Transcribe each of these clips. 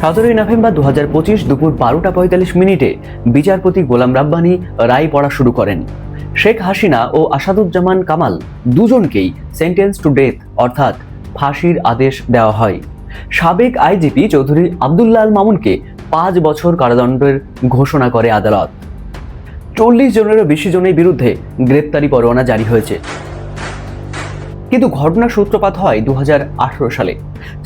সতেরোই নভেম্বর দু হাজার পঁচিশ দুপুর বারোটা পঁয়তাল্লিশ মিনিটে বিচারপতি গোলাম রাব্বানি রায় পড়া শুরু করেন। শেখ হাসিনা ও আসাদুজ্জামান কামাল দুজনকেই সেন্টেন্স টু ডেথ অর্থাৎ ফাঁসির আদেশ দেওয়া হয়। সাবেক আইজিপি চৌধুরী আবদুল্লাহ আল মামুনকে পাঁচ বছর কারাদণ্ডের ঘোষণা করে আদালত। চল্লিশ জনেরও বেশি জনের বিরুদ্ধে গ্রেপ্তারি পরোয়ানা জারি হয়েছে। কিন্তু ঘটনার সূত্রপাত হয় দু হাজার আঠারো সালে।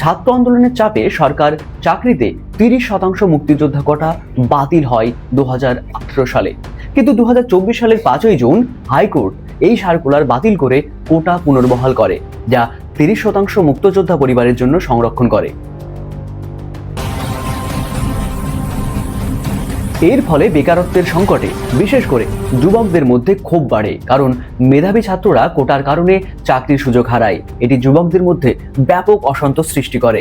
ছাত্র আন্দোলনের চাপে সরকার চাকরিতে তিরিশ শতাংশ মুক্তিযোদ্ধা কোটা বাতিল হয় দু হাজার আঠারো সালে। কিন্তু দু হাজার চব্বিশ সালের পাঁচই জুন হাইকোর্ট এই সার্কুলার বাতিল করে কোটা পুনর্বহাল করে, যা তিরিশ শতাংশ মুক্তযোদ্ধা পরিবারের জন্য সংরক্ষণ করে। এর ফলে বেকারত্বের সংকটে। বিশেষ করে যুবকদের মধ্যে ক্ষোভ বাড়ে, কারণ মেধাবী ছাত্ররা কোটার কারণে চাকরির সুযোগ হারায়। এটি যুবকদের মধ্যে ব্যাপক অসন্তোষ সৃষ্টি করে।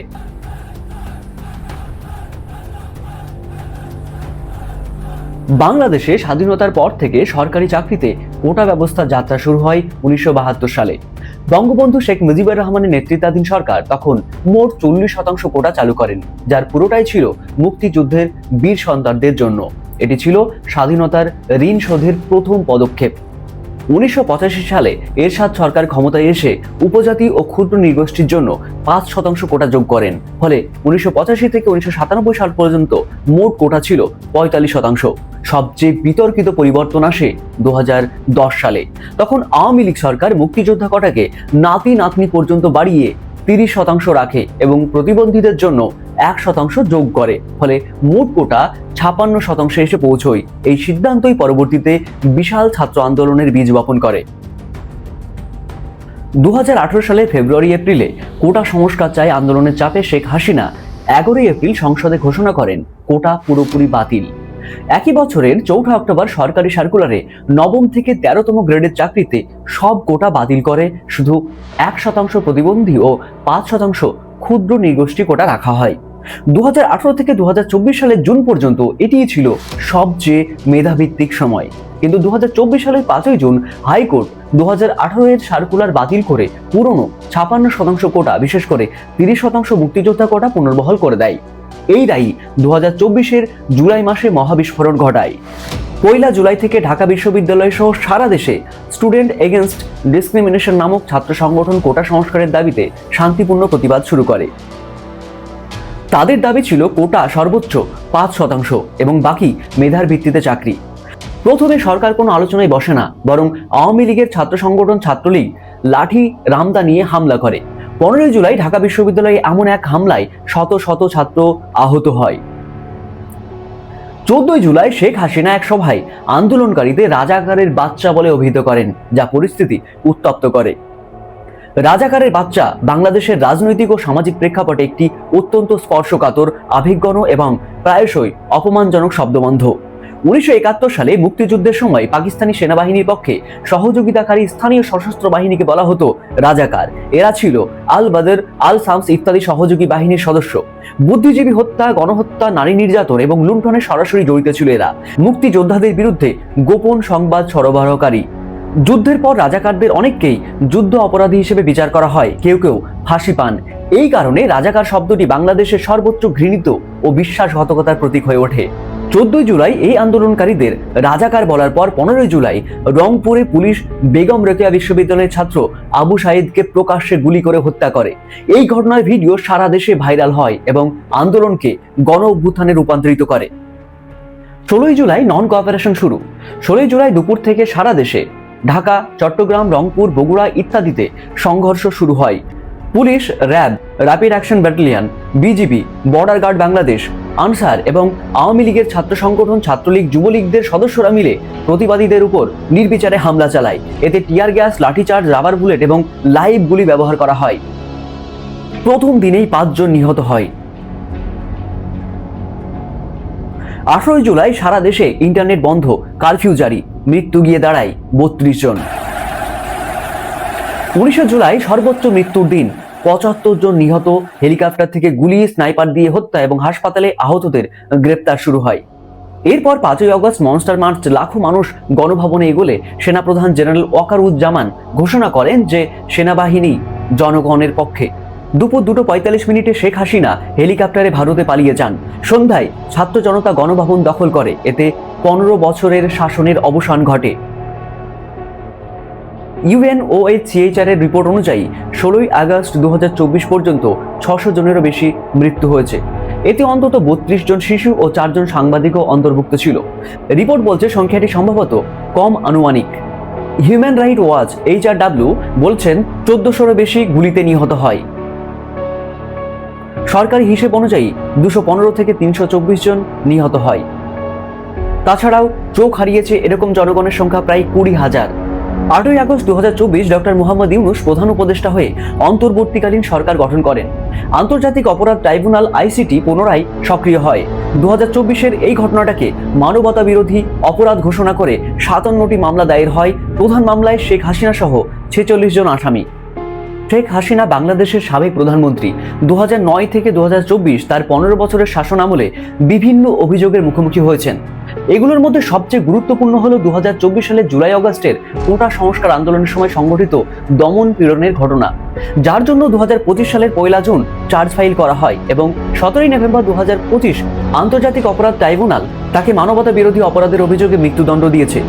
বাংলাদেশে স্বাধীনতার পর থেকে সরকারি চাকরিতে কোটা ব্যবস্থা যাত্রা শুরু হয় উনিশশো বাহাত্তর সালে। বঙ্গবন্ধু শেখ মুজিবুর রহমানের নেতৃত্বাধীন সরকার তখন মোট চল্লিশ শতাংশ কোটা চালু করেন, যার পুরোটাই ছিল মুক্তিযুদ্ধের বীর সন্তানদের জন্য। এটি ছিল স্বাধীনতার ঋণ শোধের প্রথম পদক্ষেপ। উনিশশো পঁচাশি সালে এরশাদ সরকার ক্ষমতায় এসে উপজাতি ও ক্ষুদ্র নৃগোষ্ঠীর জন্য পাঁচ শতাংশ কোটা যোগ করেন। ফলে উনিশশো পঁচাশি থেকে উনিশশো সাতানব্বই সাল পর্যন্ত মোট কোটা ছিল পঁয়তাল্লিশ শতাংশ। সবচেয়ে বিতর্কিত পরিবর্তন আসে দু হাজার দশ সালে। তখন আওয়ামী লীগ সরকার মুক্তিযোদ্ধা কোটাকে নাতি নাতনি পর্যন্ত বাড়িয়ে তিরিশ শতাংশ রাখে এবং প্রতিবন্ধীদের জন্য এক শতাংশ যোগ করে, ফলে মোট কোটা ছাপান্ন শতাংশে এসে পৌঁছয়। এই সিদ্ধান্তই পরবর্তীতে বিশাল ছাত্র আন্দোলনের বীজ বপন করে। দুহাজার আঠারো সালে ফেব্রুয়ারি এপ্রিলে কোটা সংস্কার চায় আন্দোলনের চাপে শেখ হাসিনা এগারোই এপ্রিল সংসদে ঘোষণা করেন, কোটা পুরোপুরি বাতিল। একই বছরের চৌঠা অক্টোবর সরকারি সার্কুলারে নবম থেকে তেরোতম গ্রেডের চাকরিতে সব কোটা বাতিল করে। শুধু এক শতাংশ প্রতিবন্ধী ও পাঁচ শতাংশ ক্ষুদ্র নির্গোষ্ঠী কোটা রাখা হয়। দু হাজার আঠারো থেকে দু হাজার চব্বিশ সালের জুন পর্যন্ত এটিই ছিল সবচেয়ে মেধাভিত্তিক সময়। কিন্তু দু সালের পাঁচই জুন হাইকোর্ট দু এর সার্কুলার বাতিল করে পুরনো ছাপান্ন শতাংশ কোটা, বিশেষ করে তিরিশ শতাংশ মুক্তিযোদ্ধা কোটা পুনর্বহাল করে দেয়। এই রায়ই দু হাজার জুলাই মাসে মহাবিস্ফোরণ ঘটায়। পয়লা জুলাই থেকে ঢাকা বিশ্ববিদ্যালয় সহ সারা দেশে স্টুডেন্ট এগেনস্ট ডিসক্রিমিনেশন নামক ছাত্র সংগঠন কোটা সংস্কারের দাবিতে শান্তিপূর্ণ প্রতিবাদ শুরু করে। তাদের দাবি ছিল কোটা সর্বোচ্চ পাঁচ শতাংশ এবং বাকি মেধার ভিত্তিতে চাকরি। প্রথমে সরকার কোনো আলোচনায় বসে না, বরং আওয়ামী লীগের ছাত্র সংগঠন ছাত্রলীগ লাঠি, রামদা নিয়ে হামলা করে। পনেরোই জুলাই ঢাকা বিশ্ববিদ্যালয়ে এমন এক হামলায় শত শত ছাত্র আহত হয়। চোদ্দই জুলাই শেখ হাসিনা এক সভায় আন্দোলনকারীদের রাজাকারের বাচ্চা বলে অভিহিত করেন, যা পরিস্থিতি উত্তপ্ত করে। রাজাকারের বাচ্চা বাংলাদেশের রাজনৈতিক ও সামাজিক প্রেক্ষাপটে একটি অত্যন্ত স্পর্শকাতর আবেগগণ এবং প্রায়শই অপমানজনক শব্দবন্ধ। উনিশশো একাত্তর সালে মুক্তিযুদ্ধের সময় পাকিস্তানি সেনাবাহিনীর পক্ষে সহযোগিতাকারী স্থানীয় সশস্ত্র বাহিনীকে বলা হতো রাজাকার। এরা ছিল আল বাদর, আল সামস ইত্যাদি সহযোগী বাহিনীর সদস্য। বুদ্ধিজীবী হত্যা, গণহত্যা, নারী নির্যাতন এবং লুণ্ঠনে সরাসরি জড়িত ছিল এরা। মুক্তিযোদ্ধাদের বিরুদ্ধে গোপন সংবাদ সরবরাহকারী যুদ্ধের পর রাজাকারদের অনেককেই যুদ্ধ অপরাধী হিসেবে বিচার করা হয়। কেউ কেউ ফাঁসি পান। এই কারণে রাজাকার শব্দটি বাংলাদেশের সর্বোচ্চ ঘৃণিত ও বিশ্বাসঘাতকতার প্রতীক হয়ে ওঠে। চোদ্দই জুলাই এই আন্দোলনকারীদের রাজাকার বলার পর পনেরোই জুলাই রংপুরে পুলিশ বেগম রোকেয়া বিশ্ববিদ্যালয়ের ছাত্র আবু সাইদকে প্রকাশ্যে গুলি করে হত্যা করে। এই ঘটনার ভিডিও সারা দেশে ভাইরাল হয় এবং আন্দোলনকে গণ অভ্যুত্থানে রূপান্তরিত করে। ষোলোই জুলাই নন কোঅপারেশন শুরু। ষোলোই জুলাই দুপুর থেকে সারা দেশে ঢাকা, চট্টগ্রাম, রংপুর, বগুড়া ইত্যাদিতে সংঘর্ষ শুরু হয়। Police, RAB rapid action battalion BGB border guard Bangladesh, Ansar এবং আওয়ামী লীগের ছাত্র সংগঠন, ছাত্রলীগ, যুবলীগদের সদস্যরা মিলে প্রতিবাদীদের উপর নির্বিচারে হামলা চালায়। এতে tear gas, lathicharge rubber bullet এবং লাইভ গুলি ব্যবহার করা হয়। প্রথম দিনেই পাঁচজন নিহত হয়। আঠারোই জুলাই সারা দেশে ইন্টারনেট বন্ধ কারফিউ জারি। মৃত্যু গিয়ে দাঁড়ায় বত্রিশ জন। উনিশে জুলাই সর্বোচ্চ মৃত্যুর দিন। পঁচাত্তর জন নিহত, হেলিকপ্টার থেকে গুলি, স্নাইপার দিয়ে হত্যা এবং হাসপাতালে আহতদের গ্রেপ্তার শুরু হয়। এরপর পাঁচই অগস্ট মনস্টার মার্চ লাখো মানুষ গণভবনে এগোলে সেনাপ্রধান জেনারেল ওয়াকারুজ্জামান ঘোষণা করেন যে সেনাবাহিনী জনগণের পক্ষে। দুপুর দুটো পঁয়তাল্লিশ মিনিটে শেখ হাসিনা হেলিকপ্টারে ভারতে পালিয়ে যান। সন্ধ্যায় ছাত্র জনতা গণভবন দখল করে। এতে পনেরো বছরের শাসনের অবসান ঘটে। ইউএনওএইচসিএইচআর এর রিপোর্ট অনুযায়ী ষোলোই আগস্ট দু হাজার চব্বিশ পর্যন্ত ছশো জনেরও বেশি মৃত্যু হয়েছে। এতে অন্তত বত্রিশ জন শিশু ও চারজন সাংবাদিকও অন্তর্ভুক্ত ছিল। রিপোর্ট বলছে সংখ্যাটি সম্ভবত কম আনুমানিক। Human Right Watch H R HRW বলছেন চোদ্দশোরও বেশি গুলিতে নিহত হয়। সরকারি হিসেব অনুযায়ী দুশো পনেরো থেকে তিনশো চব্বিশ জন নিহত হয়। তাছাড়াও চোখ হারিয়েছে এরকম জনগণের সংখ্যা প্রায় কুড়ি হাজার। আটই আগস্ট দু হাজার চব্বিশ ডক্টর মোহাম্মদ ইউনুস প্রধান উপদেষ্টা হয়ে অন্তর্বর্তীকালীন সরকার গঠন করেন। আন্তর্জাতিক অপরাধ ট্রাইব্যুনাল আইসিটি পুনরায় সক্রিয় হয়। দু হাজার চব্বিশের এই ঘটনাটাকে মানবতা বিরোধী অপরাধ ঘোষণা করে সাতান্নটি মামলা দায়ের হয়। প্রধান মামলায় শেখ হাসিনা সহ ছেচল্লিশ জন আসামি। শেখ হাসিনা বাংলাদেশের সাবেক প্রধানমন্ত্রী। দু থেকে দুহাজার চব্বিশ তার পনেরো বছরের শাসন আমলে বিভিন্ন অভিযোগের মুখোমুখি হয়েছেন। এগুলোর মধ্যে সবচেয়ে গুরুত্বপূর্ণ হলো দু সালের জুলাই অগস্টের কোটা সংস্কার আন্দোলনের সময় সংঘটিত দমন পীড়নের ঘটনা। যার জন্য দু হাজার পঁচিশ সালের পয়লা জুন চার্জ ফাইল করা হয় এবং সতেরোই নভেম্বর দু হাজার পঁচিশ আন্তর্জাতিক অপরাধ ট্রাইব্যুনাল তাকে মানবতা বিরোধী অপরাধের অভিযোগে মৃত্যুদণ্ড দিয়েছে।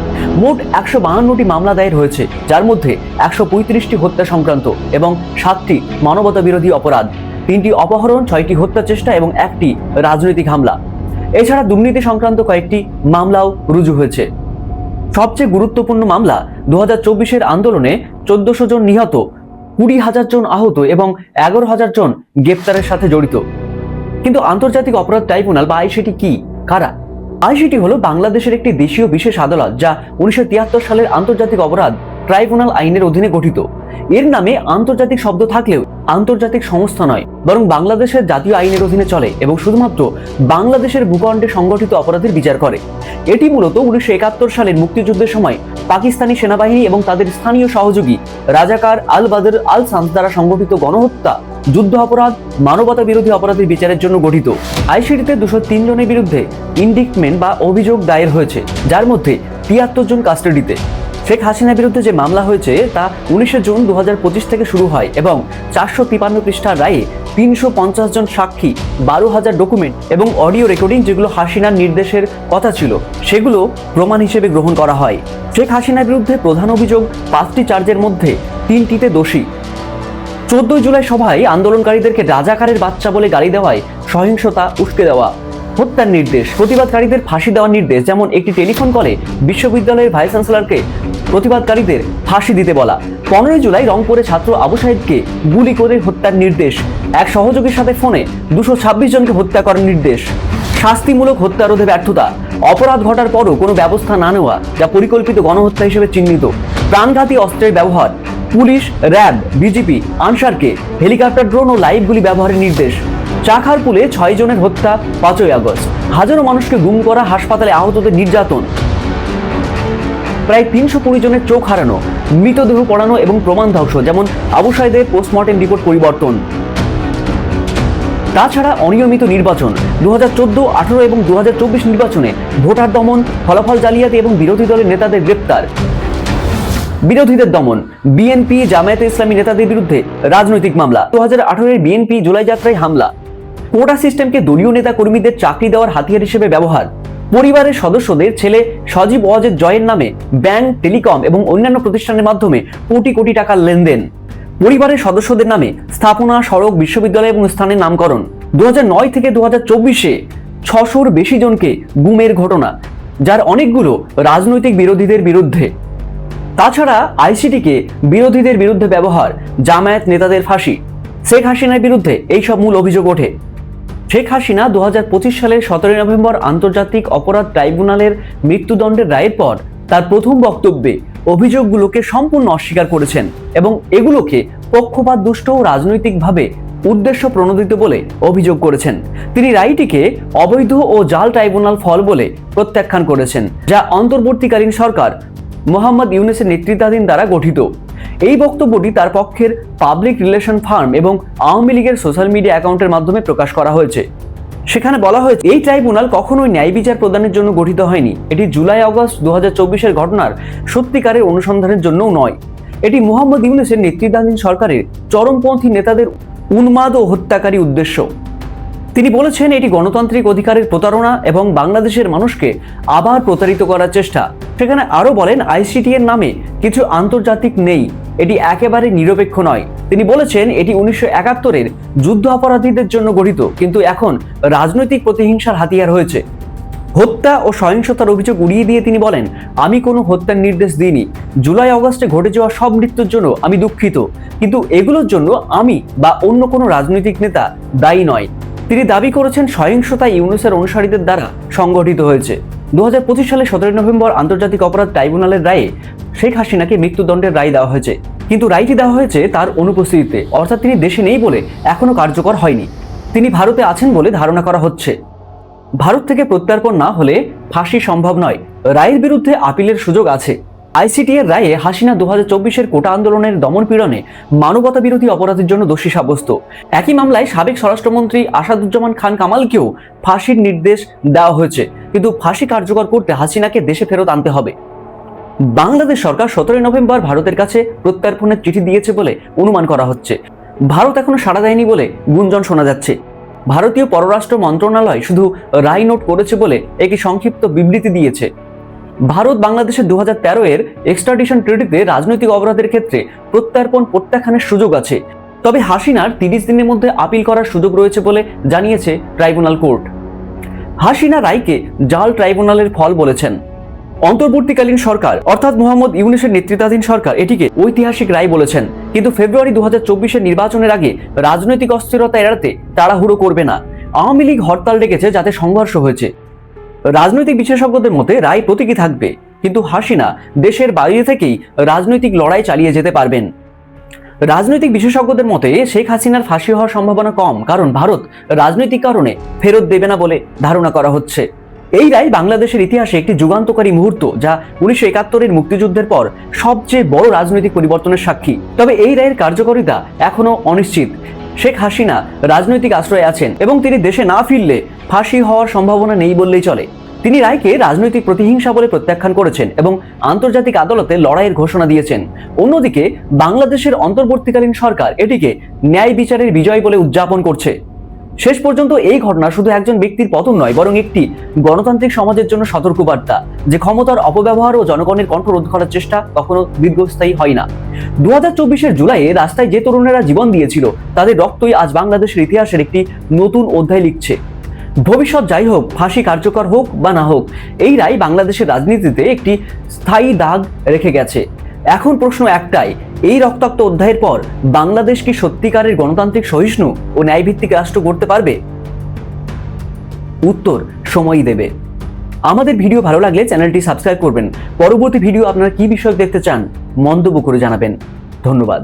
মোট একশো বাহান্নটি মামলা দায়ের হয়েছে, যার মধ্যে একশো পঁয়ত্রিশটি হত্যা সংক্রান্ত এবং সাতটি মানবতা বিরোধী অপরাধ, তিনটি অপহরণ, ছয়টি হত্যা চেষ্টা এবং একটি রাজনৈতিক হামলা। এছাড়া দুর্নীতি সংক্রান্ত কয়েকটি মামলাও রুজু হয়েছে। সবচেয়ে গুরুত্বপূর্ণ মামলা দু হাজার আন্দোলনে চোদ্দশো জন নিহত, কুড়ি হাজার জন আহত এবং এগারো হাজার জন গ্রেপ্তারের সাথে জড়িত। কিন্তু আন্তর্জাতিক অপরাধ ট্রাইব্যুনাল বা আইসিটি কি? কারা? আইসিটি হলো বাংলাদেশের একটি দেশীয় বিশেষ আদালত যা উনিশশো তিয়াত্তর সালের আন্তর্জাতিক অপরাধ ট্রাইব্যুনাল আইনের অধীনে গঠিত। এর নামে আন্তর্জাতিক শব্দ থাকলেও আন্তর্জাতিক সংস্থা নয়, বরং বাংলাদেশের জাতীয় আইনের অধীনে চলে এবং শুধুমাত্র বাংলাদেশের ভূখণ্ডে সংগঠিত অপরাধের বিচার করে। এটি মূলত উনিশশো একাত্তর সালের মুক্তিযুদ্ধের সময় পাকিস্তানি সেনাবাহিনী এবং তাদের স্থানীয় সহযোগী রাজাকার আল বাদর আল সামস দ্বারা সংগঠিত গণহত্যা, যুদ্ধ অপরাধ, মানবতা বিরোধী অপরাধের বিচারের জন্য গঠিত। আইসিটিতে দুশো তিন জনের বিরুদ্ধে ইন্ডিকমেন্ট বা অভিযোগ দায়ের হয়েছে, যার মধ্যে তিয়াত্তর জন কাস্টাডিতে শেখ হাসিনার বিরুদ্ধে যে মামলা হয়েছে, তা উনিশে জুন দু হাজার পঁচিশ থেকে শুরু হয় এবং চারশো তিপান্ন পৃষ্ঠার রায়ে তিনশো পঞ্চাশ জন সাক্ষী, বারো হাজার ডকুমেন্ট এবং অডিও রেকর্ডিং যেগুলো হাসিনার নির্দেশের কথা ছিল, সেগুলো প্রমাণ হিসেবে গ্রহণ করা হয়। শেখ হাসিনার বিরুদ্ধে প্রধান অভিযোগ পাঁচটি চার্জের মধ্যে তিনটিতে দোষী। চোদ্দই জুলাই সভায় আন্দোলনকারীদেরকে রাজাকারের বাচ্চা বলে গালি দেওয়ায় সহিংসতা উস্কে দেওয়া। হত্যার নির্দেশ, প্রতিবাদকারীদের ফাঁসি দেওয়ার নির্দেশ, যেমন একটি টেলিফোন কলে বিশ্ববিদ্যালয়ের ভাইস চ্যান্সেলরকে প্রতিবাদকারীদের ফাঁসি দিতে বলা। পনেরোই জুলাই রংপুরে ছাত্র আবু সাইদকে গুলি করে হত্যার নির্দেশ। এক সহযোগীর সাথে ফোনে দুশো ছাব্বিশ জনকে হত্যা করার নির্দেশ। শাস্তিমূলক হত্যা রোধে ব্যর্থতা। অপরাধ ঘটার পরও কোনো ব্যবস্থা না নেওয়া যা পরিকল্পিত গণহত্যা হিসেবে চিহ্নিত। প্রাণঘাতী অস্ত্রের ব্যবহার, পুলিশ, র্যাব, বিজেপি, আনসারকে হেলিকপ্টার, ড্রোন ও লাইভ গুলি ব্যবহারের নির্দেশ। চাখারপুলে ছয় জনের হত্যা পাঁচই আগস্ট। হাজারো মানুষকে গুম করা, হাসপাতালে আহতদের নির্যাতন। প্রায় তিনশো কুড়ি জনের চোখ হারানো। মৃতদেহ পড়ানো এবং প্রমাণ ধ্বংস, যেমন আবু সাইদের পোস্টমর্টেম রিপোর্ট পরিবর্তন। তাছাড়া অনিয়মিত নির্বাচন দু হাজার চোদ্দ, আঠারো এবং দু হাজার চব্বিশ নির্বাচনে ভোটার দমন, ফলাফল জালিয়াতি এবং বিরোধী দলের নেতাদের গ্রেপ্তার। বিরোধীদের দমন, বিএনপি, জামায়াতে ইসলামী নেতাদের বিরুদ্ধে রাজনৈতিক মামলা দু হাজার আঠারোর বিএনপি জুলাই যাত্রায় হামলা। কোটা সিস্টেমকে দলীয় নেতা কর্মীদের চাকরি দেওয়ার হাতিয়ার হিসেবে ব্যবহার। পরিবারের সদস্যদের ছেলে সজীব ওয়াজেদ জয়ের নামে ব্যাংক, টেলিকম এবং অন্যান্য প্রতিষ্ঠানের মাধ্যমে কোটি কোটি টাকার লেনদেন। পরিবারের সদস্যদের নামে স্থাপনা, সড়ক, বিশ্ববিদ্যালয় এবং স্থানের নামকরণ। দু থেকে দু হাজার চব্বিশে ছশোর বেশি জনকে গুমের ঘটনা, যার অনেকগুলো রাজনৈতিক বিরোধীদের বিরুদ্ধে। তাছাড়া আইসিটিকে বিরোধীদের বিরুদ্ধে ব্যবহার, জামায়াত নেতাদের ফাঁসি। শেখ হাসিনার বিরুদ্ধে এইসব মূল অভিযোগ ওঠে। শেখ হাসিনা দু হাজার পঁচিশ সালের সতেরোই নভেম্বর আন্তর্জাতিক অপরাধ ট্রাইব্যুনালের মৃত্যুদণ্ডের রায়ের পর তার প্রথম বক্তব্যে অভিযোগগুলোকে সম্পূর্ণ অস্বীকার করেছেন এবং এগুলোকে পক্ষপাত, দুষ্ট ও রাজনৈতিকভাবে উদ্দেশ্য প্রণোদিত বলে অভিযোগ করেছেন। তিনি রায়টিকে অবৈধ ও জাল ট্রাইব্যুনাল ফল বলে প্রত্যাখ্যান করেছেন, যা অন্তর্বর্তীকালীন সরকার মোহাম্মদ ইউনেসের নেতৃত্বাধীন দ্বারা গঠিত। এই বক্তব্যটি তার পক্ষের পাবলিক রিলেশন ফার্ম এবং আওয়ামী লীগের সোশ্যাল মিডিয়া অ্যাকাউন্টের মাধ্যমে প্রকাশ করা হয়েছে। সেখানে বলা হয়েছে, এই ট্রাইব্যুনাল কখনোই ন্যায় বিচার প্রদানের জন্য গঠিত হয়নি। এটি জুলাই আগস্ট দু হাজার ঘটনার সত্যিকারের অনুসন্ধানের জন্যও নয়। এটি মোহাম্মদ ইউনুসের নেতৃত্বাধীন সরকারের চরমপন্থী নেতাদের উন্মাদ ও হত্যাকারী উদ্দেশ্য। তিনি বলেছেন, এটি গণতান্ত্রিক অধিকারের প্রতারণা এবং বাংলাদেশের মানুষকে আবার প্রতারিত করার চেষ্টা। সেখানে আরও বলেন আইসিটি এর নামে কিছু আন্তর্জাতিক নেই। এটি একেবারে নিরপেক্ষ নয়। তিনি বলেছেন, এটি উনিশশো একাত্তরের যুদ্ধ অপরাধীদের জন্য গঠিত, কিন্তু এখন রাজনৈতিক প্রতিহিংসার হাতিয়ার হয়েছে। হত্যা ও সহিংসতার অভিযোগ উড়িয়ে দিয়ে তিনি বলেন, আমি কোনো হত্যার নির্দেশ দিইনি। জুলাই অগস্টে ঘটে যাওয়া সব মৃত্যুর জন্য আমি দুঃখিত, কিন্তু এগুলোর জন্য আমি বা অন্য কোনো রাজনৈতিক নেতা দায়ী নয়। তিনি দাবি করেছেন, সহিংসতা ইউনুসের অনুসারীদের দ্বারা সংগঠিত হয়েছে। দু হাজার পঁচিশ সালে সতেরোই নভেম্বর আন্তর্জাতিক অপরাধ ট্রাইব্যুনালের রায়ে শেখ হাসিনাকে মৃত্যুদণ্ডের রায় দেওয়া হয়েছে। কিন্তু রায়টি দেওয়া হয়েছে তার অনুপস্থিতিতে। অর্থাৎ তিনি দেশে নেই বলে এখনও কার্যকর হয়নি। তিনি ভারতে আছেন বলে ধারণা করা হচ্ছে। ভারত থেকে প্রত্যার্পণ না হলে ফাঁসি সম্ভব নয়। রায়ের বিরুদ্ধে আপিলের সুযোগ আছে। আইসিটি এর রায়ে হাসিনা দু হাজার কোটা আন্দোলনের দমন পীড়নে মানবতা বিরোধী অপরাধের জন্য দোষী সাব্যস্ত। একই মামলায় সাবেক স্বরাষ্ট্রমন্ত্রী আসাদুজ্জামান খান কামালকেও ফাঁসির নির্দেশ দেওয়া হয়েছে। কিন্তু ফাঁসি কার্যকর করতে হাসিনাকে দেশে ফেরত আনতে হবে। বাংলাদেশ সরকার সতেরোই নভেম্বর ভারতের কাছে প্রত্যার্পণের চিঠি দিয়েছে বলে অনুমান করা হচ্ছে। ভারত এখনও সাড়া দেয়নি বলে গুঞ্জন শোনা যাচ্ছে। ভারতীয় পররাষ্ট্র মন্ত্রণালয় শুধু রায় নোট করেছে বলে একটি সংক্ষিপ্ত বিবৃতি দিয়েছে। ভারত বাংলাদেশের দু হাজার তেরো এর এক্সট্রাডিশন ট্রিটিতে রাজনৈতিক অপরাধের ক্ষেত্রে প্রত্যার্পণ প্রত্যাখ্যানের সুযোগ আছে। তবে হাসিনার তিরিশ দিনের মধ্যে আপিল করার সুযোগ রয়েছে বলে জানিয়েছে ট্রাইব্যুনাল কোর্ট। হাসিনা রায়কে জাল ট্রাইব্যুনালের ফল বলেছেন। অন্তর্বর্তীকালীন সরকার, অর্থাৎ মোহাম্মদ ইউনুসের নেতৃত্বাধীন সরকার, এটিকে ঐতিহাসিক রায় বলেছেন। কিন্তু ফেব্রুয়ারি দু হাজার নির্বাচনের আগে রাজনৈতিক অস্থিরতা এড়াতে তাড়াহুড়ো করবে না। আওয়ামী লীগ হরতাল ডেকেছে যাতে সংঘর্ষ হয়েছে। রাজনৈতিক বিশেষজ্ঞদের মতে রায় প্রতীকী থাকবে, কিন্তু হাসিনা দেশের বাইরে থেকেই রাজনৈতিক লড়াই চালিয়ে যেতে পারবেন। রাজনৈতিক বিশেষজ্ঞদের মতে শেখ হাসিনার ফাঁসি হওয়ার সম্ভাবনা কম, কারণ ভারত রাজনৈতিক কারণে ফেরত দেবে না বলে ধারণা করা হচ্ছে। এই রায় বাংলাদেশের ইতিহাসে একটি যুগান্তকারী মুহূর্ত, যা উনিশশো একাত্তরের মুক্তিযুদ্ধের পর সবচেয়ে বড় রাজনৈতিক পরিবর্তনের সাক্ষী। তবে এই রায়ের কার্যকারিতা এখনও অনিশ্চিত। শেখ হাসিনা রাজনৈতিক আশ্রয়ে আছেন এবং তিনি দেশে না ফিরলে ফাঁসি হওয়ার সম্ভাবনা নেই বললেই চলে। তিনি রায়কে রাজনৈতিক প্রতিহিংসা বলে প্রত্যাখ্যান করেছেন এবং আন্তর্জাতিক আদালতে লড়াইয়ের ঘোষণা দিয়েছেন। অন্যদিকে বাংলাদেশের অন্তর্বর্তীকালীন সরকার এটিকে ন্যায় বিচারের বিজয় বলে উদযাপন করছে। শেষ পর্যন্ত এই ঘটনা শুধু একজন ব্যক্তির পতন নয়, বরং একটি গণতান্ত্রিক সমাজের জন্য সতর্কবার্তা, যে ক্ষমতার অপব্যবহার ও জনগণের কণ্ঠ রোধ করার চেষ্টা কখনো দীর্ঘস্থায়ী হয় না। দু হাজার চব্বিশের জুলাইয়ে রাস্তায় যে তরুণেরা জীবন দিয়েছিল, তাদের রক্তই আজ বাংলাদেশের ইতিহাসের একটি নতুন অধ্যায় লিখছে। ভবিষ্যৎ যাই হোক, ফাঁসি কার্যকর হোক বা না হোক, এই রায় বাংলাদেশের রাজনীতিতে একটি স্থায়ী দাগ রেখে গেছে। এখন প্রশ্ন একটাই, এই রক্তাক্ত অধ্যায়ের পর বাংলাদেশ কি সত্যিকারের গণতান্ত্রিক সহিষ্ণু ও ন্যায়ভিত্তিক রাষ্ট্র করতে পারবে? উত্তর, সময়ই দেবে। আমাদের ভিডিও ভালো লাগলে চ্যানেলটি সাবস্ক্রাইব করবেন। পরবর্তী ভিডিও আপনারা কি বিষয় দেখতে চান মন্তব্য করে জানাবেন। ধন্যবাদ।